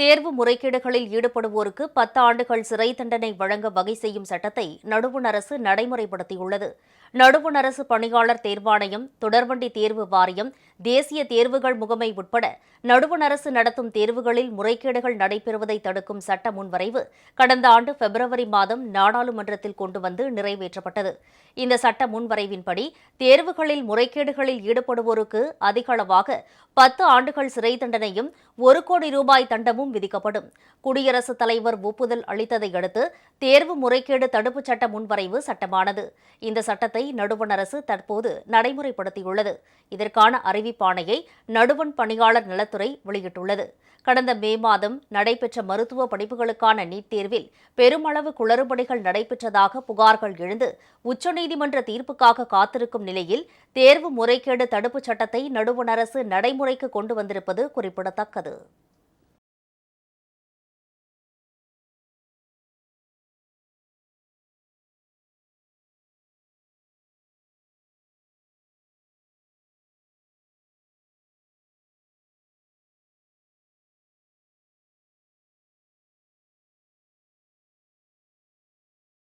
தேர்வு முறைகேடுகளில் ஈடுபடுவோருக்கு பத்து ஆண்டுகள் சிறை தண்டனை வழங்க வகை செய்யும் சட்டத்தை நடுவண் அரசு நடைமுறைப்படுத்தியுள்ளது. நடுவண் அரசு பணியாளர் தேர்வாணையம் தொடர்வண்டி தேர்வு வாரியம் தேசிய தேர்வுகள் முகமை உட்பட நடுவண் அரசு நடத்தும் தேர்வுகளில் முறைகேடுகள் நடைபெறுவதை தடுக்கும் சட்ட முன்வரைவு கடந்த ஆண்டு பிப்ரவரி மாதம் நாடாளுமன்றத்தில் கொண்டு வந்து நிறைவேற்றப்பட்டது. இந்த சட்ட முன்வரைவின்படி தேர்வுகளில் முறைகேடுகளில் ஈடுபடுவோருக்கு அதிகளவாக பத்து ஆண்டுகள் சிறை தண்டனையும் ஒரு கோடி ரூபாய் தண்டமும் விதிக்கப்படும். குடியரசுத் தலைவர் ஒப்புதல் அளித்ததை அடுத்து தேர்வு முறைகேடு தடுப்புச் சட்ட முன்வரைவு சட்டமானது. இந்த சட்டத்தை நடுவண் அரசு தற்போது நடைமுறைப்படுத்தியுள்ளது. இதற்கான பாணையை நடுவண் பணியாளர் நலத்துறை வெளியிட்டுள்ளது. கடந்த மே மாதம் நடைபெற்ற மருத்துவ படிப்புகளுக்கான நீட் தேர்வில் பெருமளவு குளறுபடிகள் நடைபெற்றதாக புகார்கள் எழுந்து உச்சநீதிமன்ற தீர்ப்புக்காக காத்திருக்கும் நிலையில் தேர்வு முறைகேடு தடுப்புச் சட்டத்தை நடுவண் அரசு நடைமுறைக்கு கொண்டு வந்திருப்பது குறிப்பிடத்தக்கது.